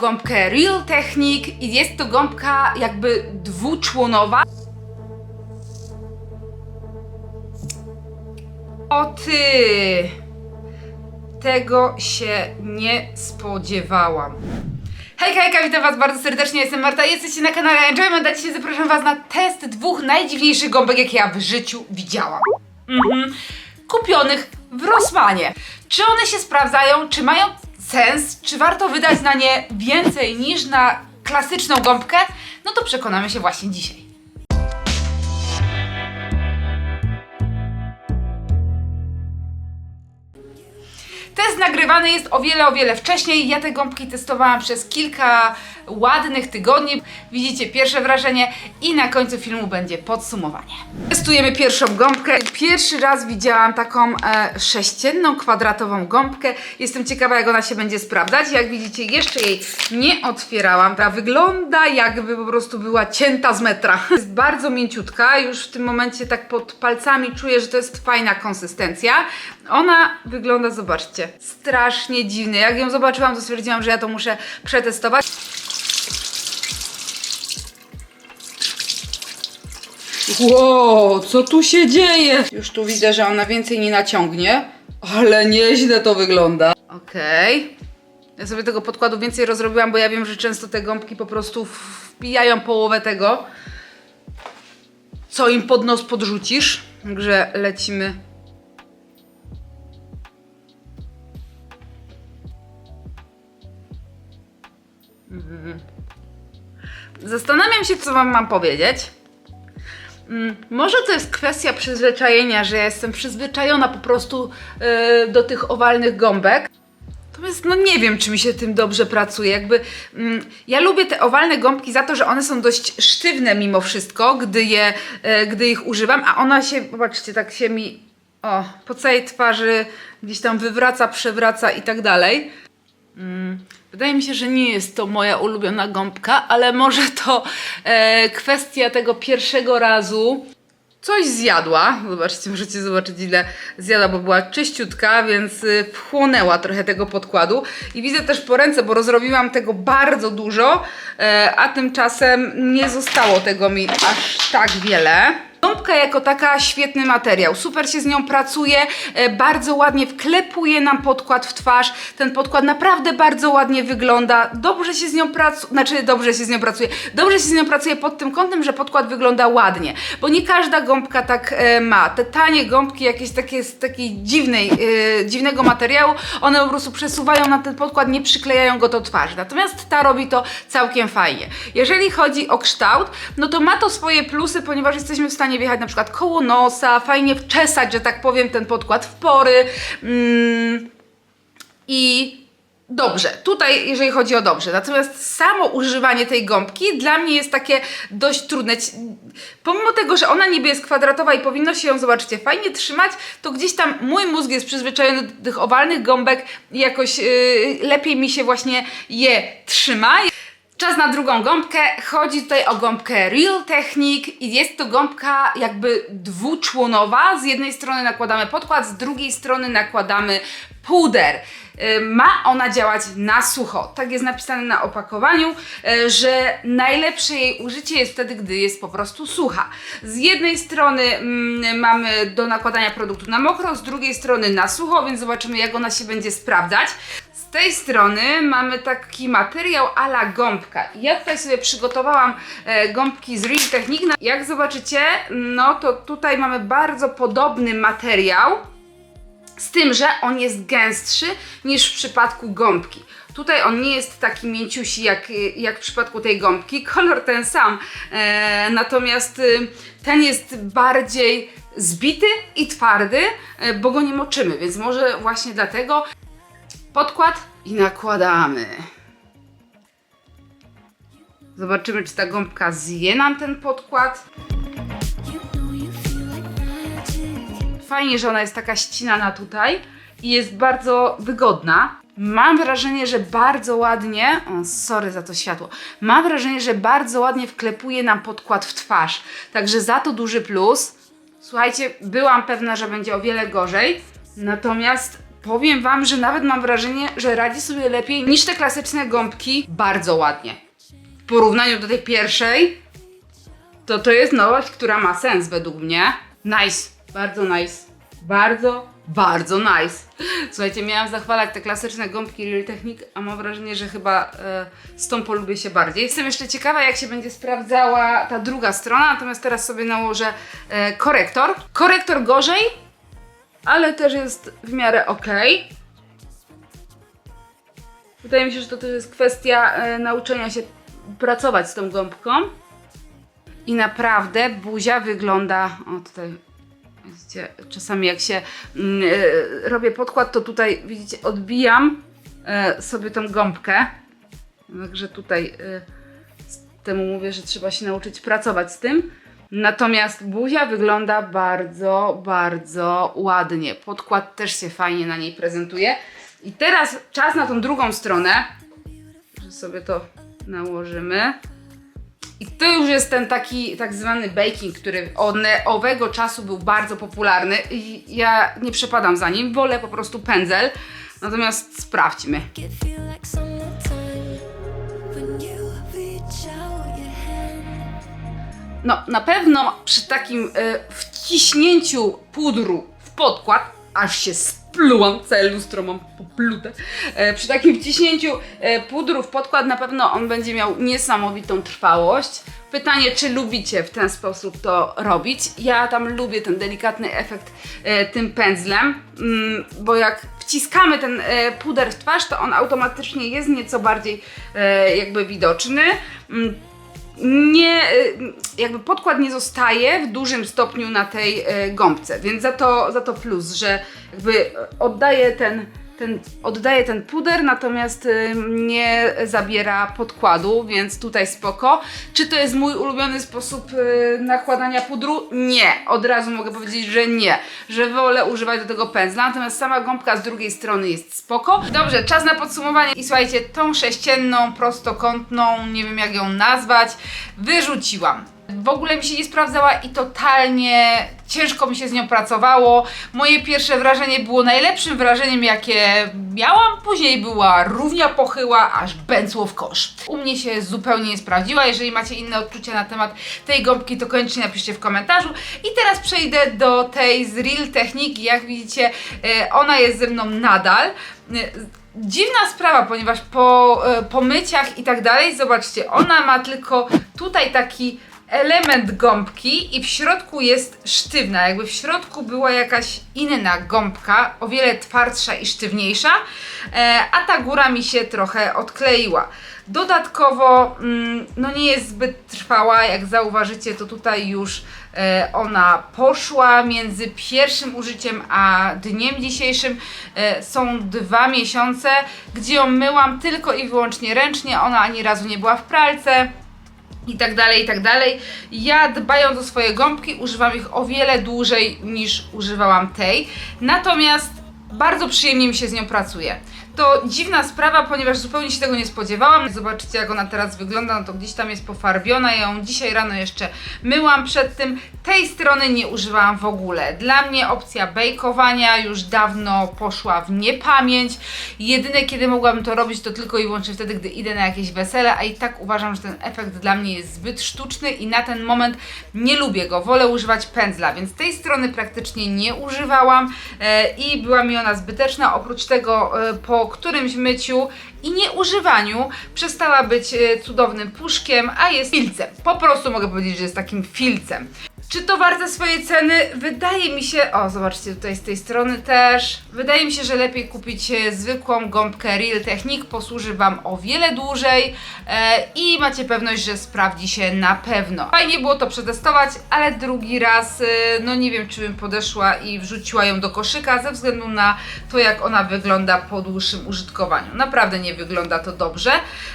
gąbkę Real Technique i jest to gąbka jakby dwuczłonowa. O ty! Tego się nie spodziewałam. Hej, hejka, witam was bardzo serdecznie, jestem Marta, jesteście na kanale Enjoyment, a dzisiaj zapraszam was na test dwóch najdziwniejszych gąbek, jakie ja w życiu widziałam. Mhm. Kupionych w Rossmanie. Czy one się sprawdzają, czy mają sens, czy warto wydać na nie więcej niż na klasyczną gąbkę? No to przekonamy się właśnie dzisiaj. Test nagrywany jest o wiele, o wiele wcześniej. Ja te gąbki testowałam przez kilka ładnych tygodni. Widzicie pierwsze wrażenie i na końcu filmu będzie podsumowanie. Testujemy pierwszą gąbkę. Pierwszy raz widziałam taką e, sześcienną, kwadratową gąbkę. Jestem ciekawa, jak ona się będzie sprawdzać. Jak widzicie, jeszcze jej nie otwierałam. Ta wygląda jakby po prostu była cięta z metra. Jest bardzo mięciutka. Już w tym momencie tak pod palcami czuję, że to jest fajna konsystencja. Ona wygląda, zobaczcie, strasznie dziwnie. Jak ją zobaczyłam, to stwierdziłam, że ja to muszę przetestować. Wow, co tu się dzieje? Już tu widzę, że ona więcej nie naciągnie, ale nieźle to wygląda. Okej. Ja sobie tego podkładu więcej rozrobiłam, bo ja wiem, że często te gąbki po prostu wpijają połowę tego, co im pod nos podrzucisz. Także lecimy. Mhm. Zastanawiam się, co Wam mam powiedzieć. Mm, Może to jest kwestia przyzwyczajenia, że ja jestem przyzwyczajona po prostu e, do tych owalnych gąbek. Natomiast no nie wiem, czy mi się tym dobrze pracuje. Jakby mm, ja lubię te owalne gąbki za to, że one są dość sztywne mimo wszystko, gdy je, e, gdy ich używam, a ona się, popatrzcie, tak się mi o, po całej twarzy gdzieś tam wywraca, przewraca i tak dalej. Mm, Wydaje mi się, że nie jest to moja ulubiona gąbka, ale może to e, kwestia tego pierwszego razu. Coś zjadła. Zobaczcie, możecie zobaczyć ile zjadła, bo była czyściutka, więc y, wchłonęła trochę tego podkładu. I widzę też po ręce, bo rozrobiłam tego bardzo dużo, e, a tymczasem nie zostało tego mi aż tak wiele. Gąbka jako taka świetny materiał, super się z nią pracuje, e, bardzo ładnie wklepuje nam podkład w twarz. Ten podkład naprawdę bardzo ładnie wygląda, dobrze się z nią pracuje, znaczy dobrze się z nią pracuje, dobrze się z nią pracuje pod tym kątem, że podkład wygląda ładnie, bo nie każda gąbka tak e, ma. Te tanie gąbki jakieś takie z takiej dziwnej, e, dziwnego materiału, one po prostu przesuwają na ten podkład, nie przyklejają go do twarzy. Natomiast ta robi to całkiem fajnie. Jeżeli chodzi o kształt, no to ma to swoje plusy, ponieważ jesteśmy w stanie wjechać na przykład koło nosa, fajnie wczesać, że tak powiem, ten podkład w pory. Mm, I dobrze, tutaj jeżeli chodzi o dobrze. Natomiast samo używanie tej gąbki dla mnie jest takie dość trudne. Pomimo tego, że ona niby jest kwadratowa i powinno się ją, zobaczcie, fajnie trzymać, to gdzieś tam mój mózg jest przyzwyczajony do tych owalnych gąbek i jakoś yy, lepiej mi się właśnie je trzyma. Czas na drugą gąbkę. Chodzi tutaj o gąbkę Real Technique i jest to gąbka jakby dwuczłonowa. Z jednej strony nakładamy podkład, z drugiej strony nakładamy puder. Y, Ma ona działać na sucho. Tak jest napisane na opakowaniu, y, że najlepsze jej użycie jest wtedy, gdy jest po prostu sucha. Z jednej strony mm, mamy do nakładania produktu na mokro, z drugiej strony na sucho, więc zobaczymy jak ona się będzie sprawdzać. Z tej strony mamy taki materiał ala gąbka. Ja tutaj sobie przygotowałam e, gąbki z Real Technique. Jak zobaczycie, no to tutaj mamy bardzo podobny materiał, z tym, że on jest gęstszy niż w przypadku gąbki. Tutaj on nie jest taki mięciusi jak, jak w przypadku tej gąbki, kolor ten sam, e, natomiast y, ten jest bardziej zbity i twardy, e, bo go nie moczymy, więc może właśnie dlatego podkład i nakładamy. Zobaczymy, czy ta gąbka zje nam ten podkład. Fajnie, że ona jest taka ścinana tutaj i jest bardzo wygodna. Mam wrażenie, że bardzo ładnie, o, sorry za to światło, mam wrażenie, że bardzo ładnie wklepuje nam podkład w twarz. Także za to duży plus. Słuchajcie, byłam pewna, że będzie o wiele gorzej, natomiast powiem Wam, że nawet mam wrażenie, że radzi sobie lepiej niż te klasyczne gąbki. Bardzo ładnie. W porównaniu do tej pierwszej, to to jest nowość, która ma sens według mnie. Nice, bardzo nice. Bardzo, bardzo nice. Słuchajcie, miałam zachwalać te klasyczne gąbki Real Technique, a mam wrażenie, że chyba e, z tą polubię się bardziej. Jestem jeszcze ciekawa, jak się będzie sprawdzała ta druga strona, natomiast teraz sobie nałożę e, korektor. Korektor gorzej, ale też jest w miarę ok. Wydaje mi się, że to też jest kwestia e, nauczenia się pracować z tą gąbką. I naprawdę buzia wygląda. O, tutaj widzicie, czasami jak się mm, e, robię podkład, to tutaj widzicie, odbijam e, sobie tą gąbkę. Także tutaj e, temu mówię, że trzeba się nauczyć pracować z tym. Natomiast buzia wygląda bardzo, bardzo ładnie. Podkład też się fajnie na niej prezentuje. I teraz czas na tą drugą stronę, że sobie to nałożymy. I to już jest ten taki tak zwany baking, który od owego czasu był bardzo popularny i ja nie przepadam za nim, wolę po prostu pędzel. Natomiast sprawdźmy. No, na pewno przy takim e, wciśnięciu pudru w podkład, aż się splułam, całe lustro mam poplute, e, przy takim wciśnięciu e, pudru w podkład na pewno on będzie miał niesamowitą trwałość. Pytanie, czy lubicie w ten sposób to robić? Ja tam lubię ten delikatny efekt e, tym pędzlem, mm, bo jak wciskamy ten puder w twarz, to on automatycznie jest nieco bardziej jakby widoczny. Nie, y, jakby podkład nie zostaje w dużym stopniu na tej y, gąbce, więc za to, za to plus, że jakby oddaje ten, ten, oddaje ten puder, natomiast y, nie zabiera podkładu, więc tutaj spoko. Czy to jest mój ulubiony sposób y, nakładania pudru? Nie, od razu mogę powiedzieć, że nie, że wolę używać do tego pędzla, natomiast sama gąbka z drugiej strony jest spoko. Dobrze, czas na podsumowanie i słuchajcie, tą sześcienną, prostokątną, nie wiem jak ją nazwać, wyrzuciłam. W ogóle mi się nie sprawdzała i totalnie ciężko mi się z nią pracowało. Moje pierwsze wrażenie było najlepszym wrażeniem, jakie miałam. Później była równia pochyła, aż bęcło w kosz. U mnie się zupełnie nie sprawdziła. Jeżeli macie inne odczucia na temat tej gąbki, to koniecznie napiszcie w komentarzu. I teraz przejdę do tej z Real Techniki. Jak widzicie, e, ona jest ze mną nadal. E, Dziwna sprawa, ponieważ po, e, po myciach i tak dalej, zobaczcie, ona ma tylko tutaj taki element gąbki i w środku jest sztywna. Jakby w środku była jakaś inna gąbka, o wiele twardsza i sztywniejsza, e, a ta góra mi się trochę odkleiła. Dodatkowo, mm, no nie jest zbyt trwała, jak zauważycie, to tutaj już e, ona poszła. Między pierwszym użyciem a dniem dzisiejszym e, są dwa miesiące, gdzie ją myłam tylko i wyłącznie ręcznie. Ona ani razu nie była w pralce i tak dalej, i tak dalej. Ja dbając o swoje gąbki używam ich o wiele dłużej niż używałam tej. Natomiast bardzo przyjemnie mi się z nią pracuje. To dziwna sprawa, ponieważ zupełnie się tego nie spodziewałam. Zobaczycie jak ona teraz wygląda, no to gdzieś tam jest pofarbiona. Ja ją dzisiaj rano jeszcze myłam przed tym. Tej strony nie używałam w ogóle. Dla mnie opcja bejkowania już dawno poszła w niepamięć. Jedyne kiedy mogłabym to robić to tylko i wyłącznie wtedy, gdy idę na jakieś wesele, a i tak uważam, że ten efekt dla mnie jest zbyt sztuczny i na ten moment nie lubię go. Wolę używać pędzla, więc tej strony praktycznie nie używałam e, i była mi ona zbyteczna. Oprócz tego e, po którymś myciu i nieużywaniu przestała być e, cudownym puszkiem, a jest filcem. Po prostu mogę powiedzieć, że jest takim filcem. Czy to warte swojej ceny? Wydaje mi się, o zobaczcie tutaj z tej strony też, wydaje mi się, że lepiej kupić e, zwykłą gąbkę Real Technique, posłuży Wam o wiele dłużej e, i macie pewność, że sprawdzi się na pewno. Fajnie było to przetestować, ale drugi raz, e, no nie wiem czy bym podeszła i wrzuciła ją do koszyka ze względu na to jak ona wygląda po dłuższym użytkowaniu. Naprawdę nie wygląda to dobrze,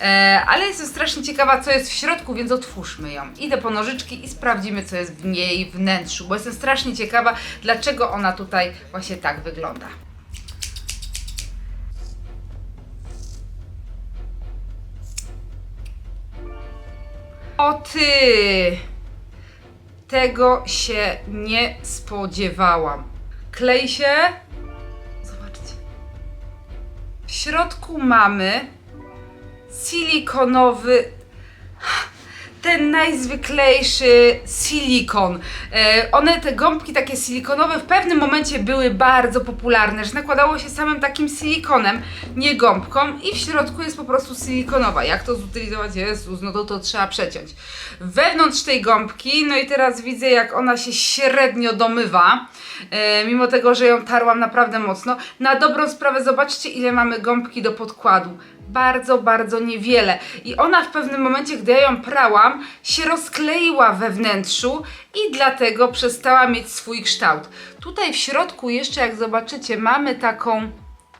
e, ale jestem strasznie ciekawa co jest w środku, więc otwórzmy ją. Idę po nożyczki i sprawdzimy co jest w jej wnętrzu, bo jestem strasznie ciekawa dlaczego ona tutaj właśnie tak wygląda. O ty! Tego się nie spodziewałam. Klej się. Zobaczcie. środku mamy silikonowy ten najzwyklejszy silikon. E, one, te gąbki takie silikonowe, w pewnym momencie były bardzo popularne, że nakładało się samym takim silikonem, nie gąbką i w środku jest po prostu silikonowa. Jak to zutylizować? Jezus, no to to trzeba przeciąć. Wewnątrz tej gąbki, no i teraz widzę jak ona się średnio domywa, e, mimo tego, że ją tarłam naprawdę mocno. Na dobrą sprawę zobaczcie ile mamy gąbki do podkładu bardzo, bardzo niewiele. I ona w pewnym momencie, gdy ja ją prałam, się rozkleiła we wnętrzu i dlatego przestała mieć swój kształt. Tutaj w środku jeszcze, jak zobaczycie, mamy taką,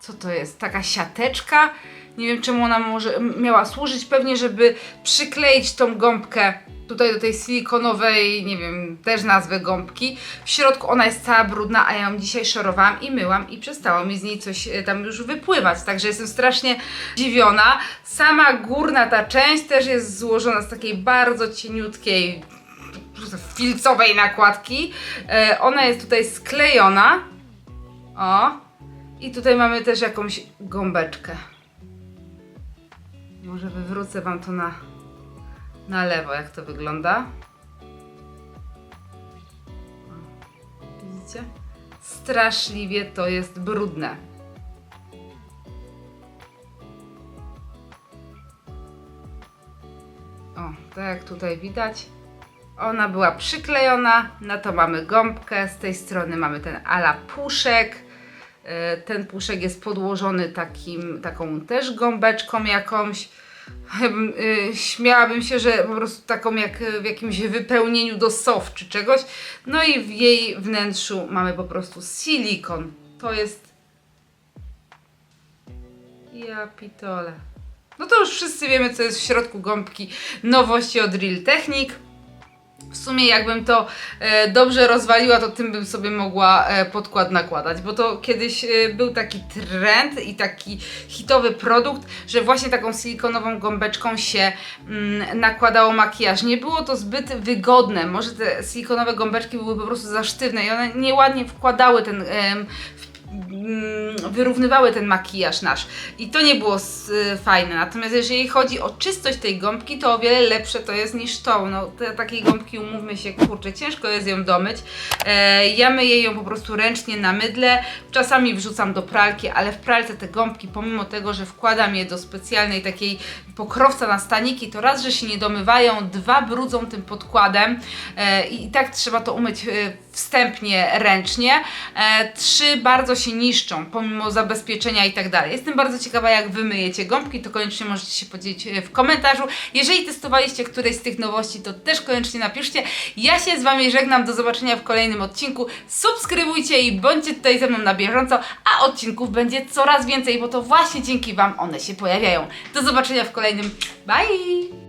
co to jest, taka siateczka. Nie wiem, czemu ona może miała służyć. Pewnie, żeby przykleić tą gąbkę tutaj do tej silikonowej, nie wiem, też nazwę gąbki. W środku ona jest cała brudna, a ja ją dzisiaj szorowałam i myłam i przestało mi z niej coś e, tam już wypływać. Także jestem strasznie zdziwiona. Sama górna ta część też jest złożona z takiej bardzo cieniutkiej filcowej nakładki. E, ona jest tutaj sklejona. O. I tutaj mamy też jakąś gąbeczkę. Może wywrócę Wam to na, na lewo, jak to wygląda. Widzicie? Straszliwie to jest brudne. O, tak jak tutaj widać, ona była przyklejona, na to mamy gąbkę, z tej strony mamy ten ala puszek. E, Ten puszek jest podłożony takim, taką też gąbeczką jakąś. Y, śmiałabym się, że po prostu taką jak w jakimś wypełnieniu do soft czy czegoś. No i w jej wnętrzu mamy po prostu silikon. To jest. Ja pitole. No to już wszyscy wiemy, co jest w środku gąbki nowości od Real Technique. W sumie jakbym to e, dobrze rozwaliła, to tym bym sobie mogła e, podkład nakładać, bo to kiedyś e, był taki trend i taki hitowy produkt, że właśnie taką silikonową gąbeczką się mm, nakładało makijaż. Nie było to zbyt wygodne, może te silikonowe gąbeczki były po prostu za sztywne i one nieładnie wkładały ten, wyrównywały ten makijaż nasz i to nie było y, fajne. Natomiast jeżeli chodzi o czystość tej gąbki, to o wiele lepsze to jest niż tą. No, te, takiej gąbki, umówmy się, kurczę, ciężko jest ją domyć. E, ja myję ją po prostu ręcznie na mydle, czasami wrzucam do pralki, ale w pralce te gąbki, pomimo tego, że wkładam je do specjalnej takiej pokrowca na staniki, to raz, że się nie domywają, dwa brudzą tym podkładem e, i tak trzeba to umyć e, wstępnie ręcznie. E, trzy bardzo się niszczą, pomimo zabezpieczenia i tak dalej. Jestem bardzo ciekawa, jak wy myjecie gąbki, to koniecznie możecie się podzielić e, w komentarzu. Jeżeli testowaliście któreś z tych nowości, to też koniecznie napiszcie. Ja się z Wami żegnam, do zobaczenia w kolejnym odcinku. Subskrybujcie i bądźcie tutaj ze mną na bieżąco, a odcinków będzie coraz więcej, bo to właśnie dzięki Wam one się pojawiają. Do zobaczenia w kolejnym. Bye!